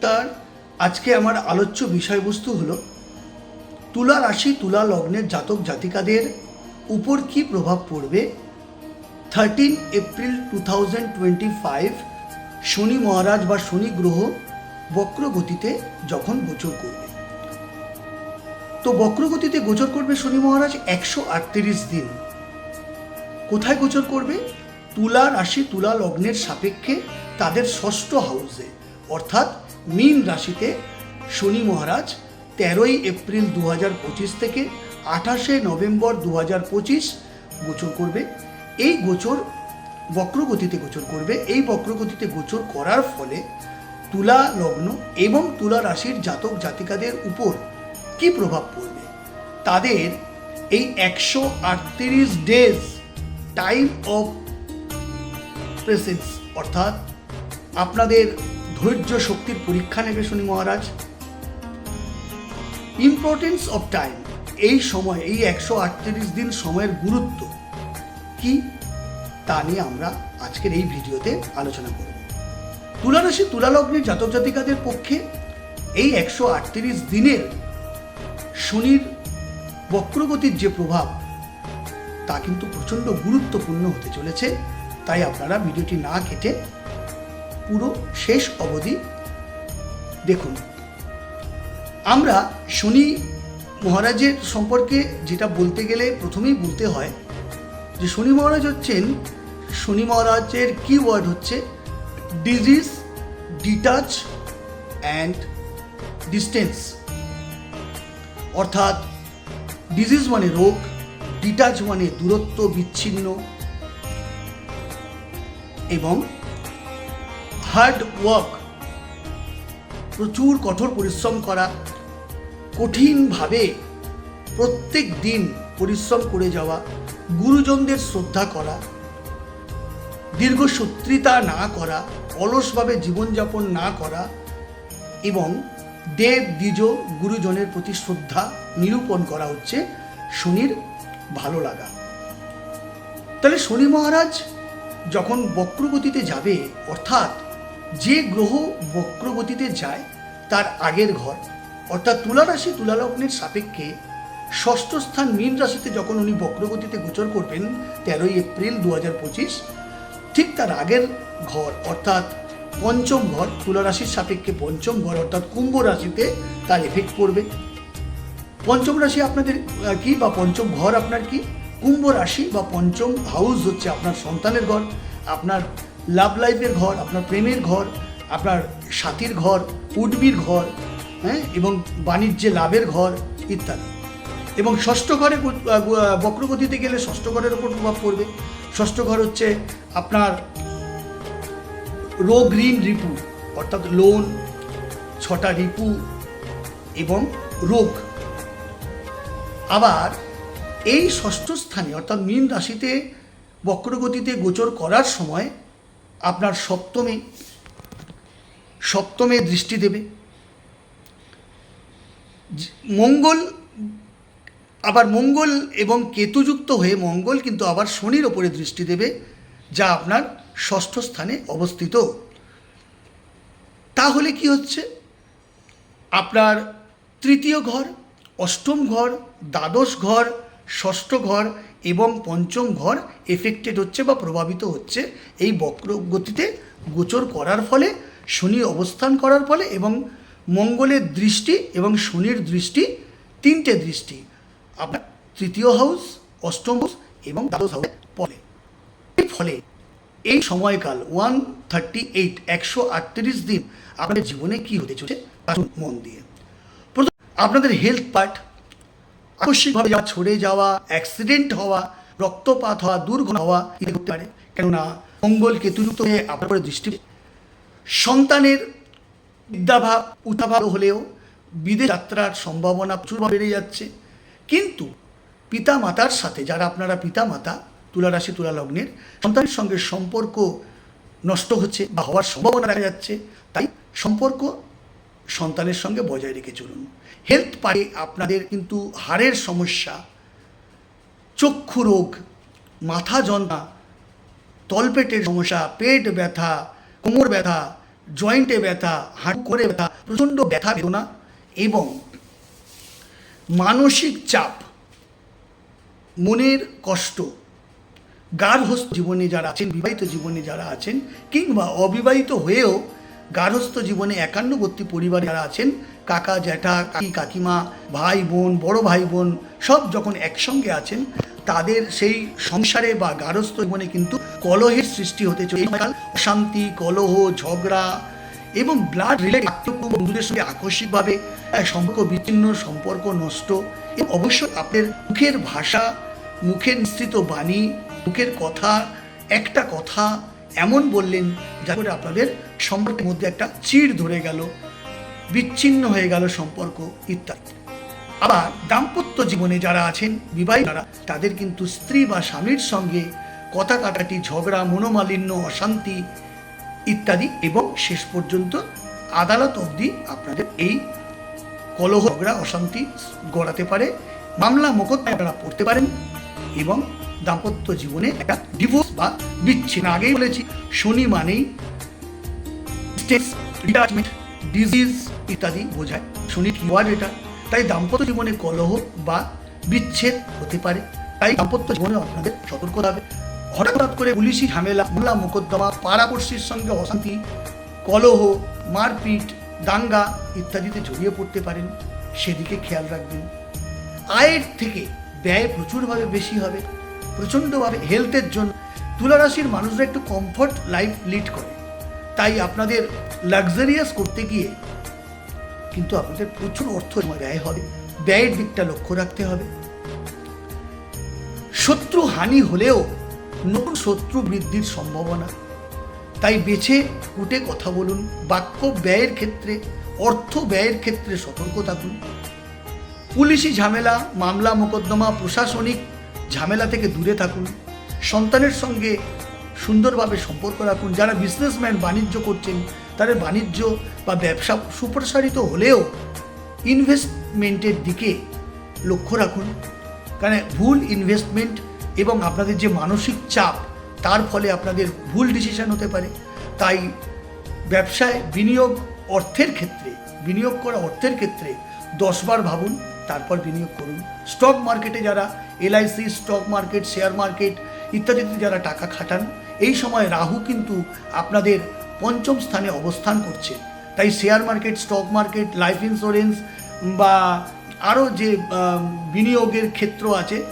তার আজকে আমার আলোচ্য বিষয়বস্তু হলো, তুলা রাশি, তুলা লগ্নের জাতক জাতিকাদের উপর কি প্রভাব পড়বে? Thirteen April two thousand twenty five শনি মহারাজ বা শনি গ্রহ বক্রগতিতে যখন গোচর করবে। তো বক্রগতিতে গোচর করবে শনি মহারাজ একশো আটত্রিশ দিন। কোথায় গোচর করবে? তুলা রাশি, তুলা লগ্নের সাপেক্ষে তাদের ষষ্ঠ হাউসে অর্থাৎ মীন রাশিতে শনি মহারাজ তেরোই এপ্রিল দু হাজার পঁচিশ থেকে আঠাশে নভেম্বর দু হাজার পঁচিশ গোচর করবে। এই গোচর বক্রগতিতে গোচর করবে। এই বক্রগতিতে গোচর করার ফলে তুলা লগ্ন এবং তুলা রাশির জাতক জাতিকাদের উপর কি প্রভাব পড়বে? তাদের এই একশো আটত্রিশ ডেজ টাইম অফ প্রেসেন্স অর্থাৎ আপনাদের ধৈর্য শক্তির পরীক্ষা নেবে শনি মহারাজ। ইম্পর্টেন্স অফ টাইম এই সময়, এই একশো আটত্রিশ দিন সময়ের গুরুত্ব কি? তা নিয়ে আমরা আজকের এই ভিডিওতে আলোচনা করব। তুলা রাশি তুলা লগ্নের জাতক জাতিকাদের পক্ষে এই একশো আটত্রিশ দিনের শনির বক্রগতির যে প্রভাব, তা কিন্তু প্রচণ্ড গুরুত্বপূর্ণ হতে চলেছে। তাই আপনারা ভিডিওটি না কেটে পুরো শেষ অবধি দেখুন। আমরা শনি মহারাজের সম্পর্কে যেটা বলতে গেলে প্রথমেই বলতে হয় যে শনি মহারাজ হচ্ছেন, শনি মহারাজের কিওয়ার্ড হচ্ছে ডিজিজ ডিটাচ অ্যান্ড ডিস্টেন্স অর্থাৎ ডিজিজ মানে রোগ ডিটাচ মানে দূরত্ব, বিচ্ছিন্ন এবং হার্ড ওয়ার্ক, প্রচুর কঠোর পরিশ্রম করা, কঠিনভাবে প্রত্যেক দিন পরিশ্রম করে যাওয়া, গুরুজনদের শ্রদ্ধা করা দীর্ঘসূত্রিতা না করা, অলসভাবে জীবনযাপন না করা এবং দেব, দ্বিজ, গুরুজনের প্রতি শ্রদ্ধা নিরূপণ করা হচ্ছে শনির ভালো লাগা। তাহলে শনি মহারাজ যখন বক্রগতিতে যাবে, অর্থাৎ যে গ্রহ বক্রগতিতে যায়, তার আগের ঘর, অর্থাৎ তুলা রাশি তুলা লগ্নের সাপেক্ষে ষষ্ঠ স্থান মীন রাশিতে যখন উনি বক্রগতিতে গোচর করবেন, তেরোই এপ্রিল দু পঁচিশ, ঠিক তার আগের ঘর, অর্থাৎ পঞ্চম ঘর তুলা রাশির সাপেক্ষে পঞ্চম ঘর, অর্থাৎ কুম্ভ রাশিতে তার এফেক্ট পড়বে। পঞ্চম রাশি আপনাদের কি বা পঞ্চম ঘর আপনার কি? কুম্ভ রাশি বা পঞ্চম হাউস হচ্ছে আপনার সন্তানের ঘর, আপনার লাভ লাইফের ঘর, আপনার প্রেমের ঘর, আপনার সাথীর ঘর উডবির ঘর হ্যাঁ? এবং বাণিজ্যে লাভের ঘর, ইত্যাদি। এবং ষষ্ঠ ঘরে বক্রগতিতে গেলে ষষ্ঠ ঘরের ওপর প্রভাব পড়বে। ষষ্ঠ ঘর হচ্ছে আপনার রোগ ঋণ রিপু, অর্থাৎ লোন ছটা রিপু এবং রোগ। আবার এই ষষ্ঠ স্থানে, অর্থাৎ মীন রাশিতে বক্রগতিতে গোচর করার সময় আপনার সপ্তমে সপ্তমে দৃষ্টি দেবে। মঙ্গল, আবার মঙ্গল এবং কেতুযুক্ত হয়ে মঙ্গল কিন্তু আবার শনির ওপরে দৃষ্টি দেবে, যা আপনার ষষ্ঠ স্থানে অবস্থিত। তাহলে কি হচ্ছে? আপনার তৃতীয় ঘর, অষ্টম ঘর, দ্বাদশ ঘর ষষ্ঠ ঘর এবং পঞ্চম ঘর এফেক্টেড হচ্ছে বা প্রভাবিত হচ্ছে এই বক্রগতিতে গোচর করার ফলে, শনি অবস্থান করার ফলে এবং মঙ্গলের দৃষ্টি এবং শনির দৃষ্টি তিনটে দৃষ্টি। আপনার তৃতীয় হাউস অষ্টম হাউস এবং দ্বাদশ হাউস পড়ে এর ফলে এই সময়কাল ওয়ান থার্টি এইট একশো আটত্রিশ দিন আপনাদের জীবনে কী হতে চলেছে? মন দিয়ে। প্রথম, আপনাদের হেলথ পার্ট আকস্মিকভাবে যাওয়া, ছড়ে যাওয়া অ্যাক্সিডেন্ট হওয়া, রক্তপাত হওয়া, দুর্ঘটনা হওয়া ইত্যাদি হতে পারে। কেননা মঙ্গল কেতুযুক্ত হয়ে আপনার দৃষ্টি সন্তানের বিদ্যাভাব উঠাভাব হলেও বিদেশ যাত্রার সম্ভাবনা প্রচুর বেড়ে যাচ্ছে। কিন্তু পিতা মাতার সাথে, যারা আপনারা পিতা মাতা তুলা রাশি তুলা লগ্নের সন্তানের সঙ্গে সম্পর্ক নষ্ট হচ্ছে বা হওয়ার সম্ভাবনা দেখা যাচ্ছে। তাই সম্পর্ক সন্তানের সঙ্গে বজায় রেখে চলুন। হেলথ পারে আপনাদের কিন্তু হাড়ের সমস্যা, চক্ষু রোগ, মাথা যন্ত্রণা, তলপেটের সমস্যা, পেট ব্যথা, কোমর ব্যথা জয়েন্টে ব্যথা, হাঁটু করে ব্যথা, প্রচণ্ড ব্যথা, বেদনা এবং মানসিক চাপ, মনের কষ্ট গার্হস্থ জীবনে যারা আছেন, বিবাহিত জীবনে যারা আছেন কিংবা অবিবাহিত হয়েও গার্হস্থ জীবনে একান্নবর্তী পরিবার যারা আছেন, কাকা, জ্যাঠা, কাকি, কাকিমা, ভাই বোন, বড় ভাই বোন, সব যখন একসঙ্গে আছেন, তাদের সেই সংসারে বা গার্হস্থ জীবনে কিন্তু কলহের সৃষ্টি হতে চলে এই অশান্তি, কলহ, ঝগড়া এবং ব্লাড রিলেটেড বন্ধুদের সঙ্গে আকস্মিকভাবে সম্পর্ক বিচ্ছিন্ন, সম্পর্ক নষ্ট এবং অবশ্যই আপনার মুখের ভাষা, মুখের নিঃসৃত বাণী, মুখের কথা, একটা কথা এমন বললেন যা করে আপনাদের সম্পর্কের মধ্যে একটা চিড় ধরে গেল, বিচ্ছিন্ন হয়ে গেল সম্পর্ক ইত্যাদি। আবার দাম্পত্য জীবনে যারা আছেন বিবাহিত যারা তাদের কিন্তু স্ত্রী বা স্বামীর সঙ্গে কথা কাটাটি ঝগড়া, মনোমালিন্য, অশান্তি ইত্যাদি এবং শেষ পর্যন্ত আদালত অবধি আপনাদের এই কলহ, ঝগড়া, অশান্তি গড়াতে পারে, মামলা, মোকদ্দমা আপনারা পড়তে পারেন এবং দাম্পত্য জীবনে একটা ডিভোর্স বা বিচ্ছিন্ন। আগেই বলেছি, শনি মানেই স্ট্রেস ডিটাচমেন্ট ডিজিজ ইত্যাদি বোঝায়। শনি কিওয়ার্ড এটা। তাই দাম্পত্য জীবনে কলহ বা বিচ্ছেদ হতে পারে। তাই দাম্পত্য জীবনে আপনাদের সতর্ক হবে। হঠাৎ হঠাৎ করে পুলিশি ঝামেলা মামলা মোকদ্দমা, পাড়াপড়শির সঙ্গে অশান্তি, কলহ, মারপিট, দাঙ্গা ইত্যাদিতে জড়িয়ে পড়তে পারেন। সেদিকে খেয়াল রাখবেন। আয়ের থেকে ব্যয় প্রচুরভাবে বেশি হবে। প্রচণ্ডভাবে হেলথের জন্য তুলা রাশির মানুষরা একটু কমফর্ট লাইফ লিড করে। তাই আপনাদের লাক্সারিয়াস করতে গিয়ে কিন্তু আপনাদের প্রচুর অর্থ ব্যয় হবে। ব্যয়ের দিকটা লক্ষ্য রাখতে হবে। শত্রু হানি হলেও নতুন শত্রু বৃদ্ধির সম্ভাবনা। তাই বেছে কুটে কথা বলুন, বাক্য ব্যয়ের ক্ষেত্রে, অর্থ ব্যয়ের ক্ষেত্রে সতর্ক থাকুন। পুলিশি ঝামেলা, মামলা, মোকদ্দমা, প্রশাসনিক ঝামেলা থেকে দূরে থাকুন। সন্তানের সঙ্গে সুন্দরভাবে সম্পর্ক রাখুন। যারা বিজনেসম্যান বাণিজ্য করছেন, তাদের বাণিজ্য বা ব্যবসা সুপ্রসারিত হলেও ইনভেস্টমেন্টের দিকে লক্ষ্য রাখুন। কারণ ভুল ইনভেস্টমেন্ট এবং আপনাদের যে মানসিক চাপ, তার ফলে আপনাদের ভুল ডিসিশন হতে পারে। তাই ব্যবসায় বিনিয়োগ অর্থের ক্ষেত্রে, বিনিয়োগ করা অর্থের ক্ষেত্রে দশবার ভাবুন, তারপর বিনিয়োগ করুন। স্টক মার্কেটে যারা LIC stock market share market ইত্যাদিতে যারা টাকা খাটান এই সময় রাহু কিন্তু আপনাদের পঞ্চম স্থানে অবস্থান করছে। তাই share market stock market life insurance বা আরও যে বিনিয়োগের ক্ষেত্র আছে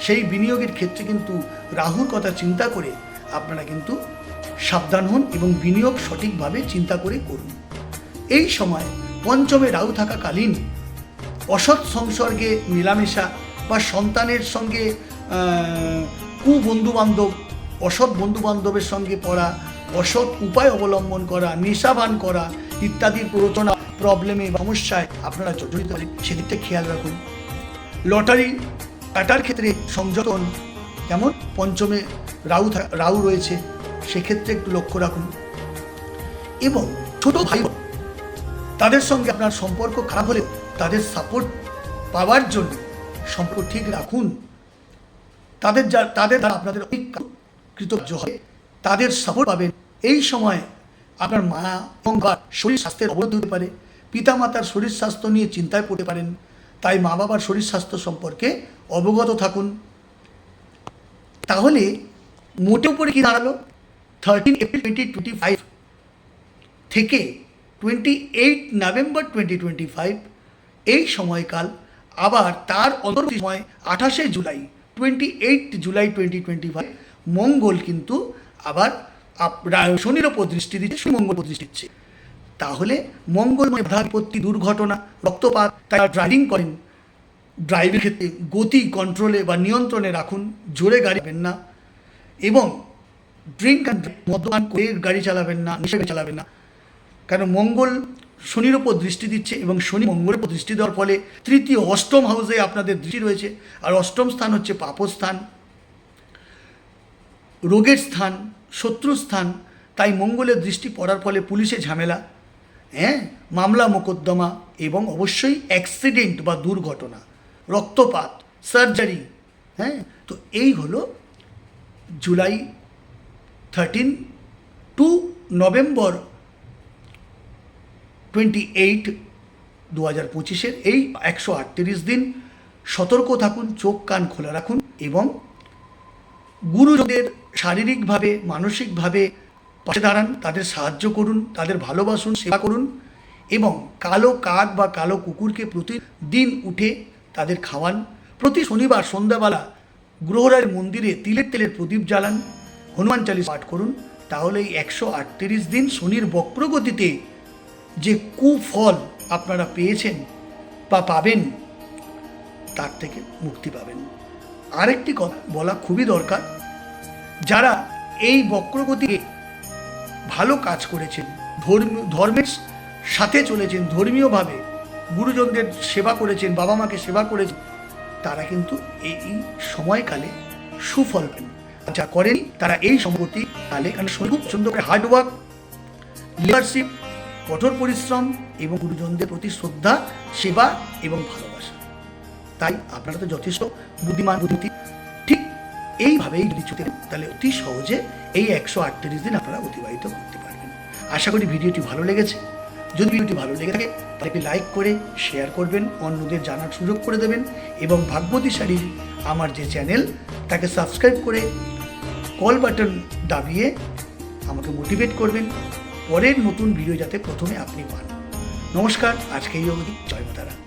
সেই বিনিয়োগের ক্ষেত্রে কিন্তু রাহুর কথা চিন্তা করে আপনারা কিন্তু সাবধান হন এবং বিনিয়োগ সঠিকভাবে চিন্তা করে করুন। এই সময় পঞ্চমে রাহু থাকাকালীন অসৎ সংসর্গে মেলামেশা বা সন্তানের সঙ্গে আহ, কুবন্ধুবান্ধব অসৎ বন্ধুবান্ধবের সঙ্গে পড়া, অসৎ উপায় অবলম্বন করা, নেশাভান করা ইত্যাদির প্ররোচনা প্রবলেমে সমস্যায় আপনারা জড়িত হলেন সেদিকটা খেয়াল রাখুন। লটারি কাটার ক্ষেত্রে সংযতন, যেমন পঞ্চমে রাউ রাহু রয়েছে, সেক্ষেত্রে একটু লক্ষ্য রাখুন। এবং ছোট ভাই তাদের সঙ্গে আপনার সম্পর্ক খারাপ হলে তাদের সাপোর্ট পাওয়ার জন্য সম্পর্ক ঠিক রাখুন। তাদের যা তাদের দ্বারা আপনাদের অনেক কৃতজ্ঞ হয়। তাদের সাপোর্ট পাবেন। এই সময় আপনার মা এবং বাবার শরীর স্বাস্থ্যের অবরোধ হতে পারে। পিতামাতার শরীর স্বাস্থ্য নিয়ে চিন্তায় পড়তে পারেন। তাই মা বাবার শরীর স্বাস্থ্য সম্পর্কে অবগত থাকুন। তাহলে মোটে উপরে কি দাঁড়াল? Thirteen April twenty twenty five থেকে twenty eight November twenty twenty five এই সময়কাল আবার তার অন্তর্বর্তী সময় আঠাশে July twenty eight July twenty twenty five মঙ্গল কিন্তু আবার শনির ওপর দৃষ্টি দিচ্ছে, শনি মঙ্গল দৃষ্টি দিচ্ছে। তাহলে মঙ্গলময় বাধা দুর্ঘটনা, রক্তপাত তারা ড্রাইভিং করেন। ড্রাইভের ক্ষেত্রে গতি কন্ট্রোলে বা নিয়ন্ত্রণে রাখুন, জোরে গাড়ি চালাবেন না। এবং ড্রিঙ্ক অ্যান্ড মদ্যপান করে গাড়ি চালাবেন না গাড়ি চালাবেন না। কারণ মঙ্গল শনির ওপর দৃষ্টি দিচ্ছে এবং শনি মঙ্গলের উপর দৃষ্টি দেওয়ার ফলে তৃতীয় অষ্টম হাউসে আপনাদের দৃষ্টি রয়েছে। আর অষ্টম স্থান হচ্ছে পাপস্থান। রোগের স্থান, শত্রুর স্থান, তাই মঙ্গলের দৃষ্টি পড়ার ফলে পুলিশে ঝামেলা হ্যাঁ? মামলা, মোকদ্দমা এবং অবশ্যই অ্যাক্সিডেন্ট বা দুর্ঘটনা, রক্তপাত সার্জারি হ্যাঁ? তো এই হলো July thirteen to November twenty eight দু হাজার পঁচিশের এই একশো আটত্রিশ দিন। সতর্ক থাকুন, চোখ কান খোলা রাখুন এবং গুরুজনদের শারীরিকভাবে, মানসিকভাবে পাশে দাঁড়ান, তাদের সাহায্য করুন, তাদের ভালোবাসুন, সেবা করুন এবং কালো কাক বা কালো কুকুরকে প্রতিদিন উঠে তাদের খাওয়ান। প্রতি শনিবার সন্ধ্যাবেলা গ্রহরাজ মন্দিরে তিলের তেলের প্রদীপ জ্বালান, হনুমান চালিশ পাঠ করুন। তাহলে এই একশো আটত্রিশ দিন শনির বক্রগতিতে যে কুফল আপনারা পেয়েছেন বা পাবেন, তার থেকে মুক্তি পাবেন। আরেকটি কথা বলা খুবই দরকার। যারা এই বক্রগতিকে ভালো কাজ করেছেন ধর্মীয় ধর্মের সাথে চলেছেন, ধর্মীয়ভাবে গুরুজনদের সেবা করেছেন, বাবা মাকে সেবা করেছেন, তারা কিন্তু এই সময়কালে সুফল পান। যা করেনি, তারা এই সম্পত্তি কালে কারণ খুব সুন্দর করে হার্ডওয়ার্ক লিডারশিপ কঠোর পরিশ্রম এবং গুরুজনদের প্রতি শ্রদ্ধা, সেবা এবং ভালোবাসা। তাই আপনারা তো যথেষ্ট বুদ্ধিমান বুদ্ধি ঠিক এইভাবেই যদি তাহলে অতি সহজে এই একশো আটত্রিশ দিন আপনারা অতিবাহিত করতে পারবেন। আশা করি ভিডিওটি ভালো লেগেছে। যদি ভিডিওটি ভালো লেগে থাকে, তাহলে একটি লাইক করে, শেয়ার করবেন, অন্যদের জানার সুযোগ করে দেবেন এবং ভাগ্যবতী শাড়ির আমার যে চ্যানেল, তাকে সাবস্ক্রাইব করে কল বাটন দাবিয়ে আমাকে মোটিভেট করবেন। পরের নতুন ভিডিও যাতে প্রথমে আপনি পান। নমস্কার আজকে এই অবধি জয় মাতারা।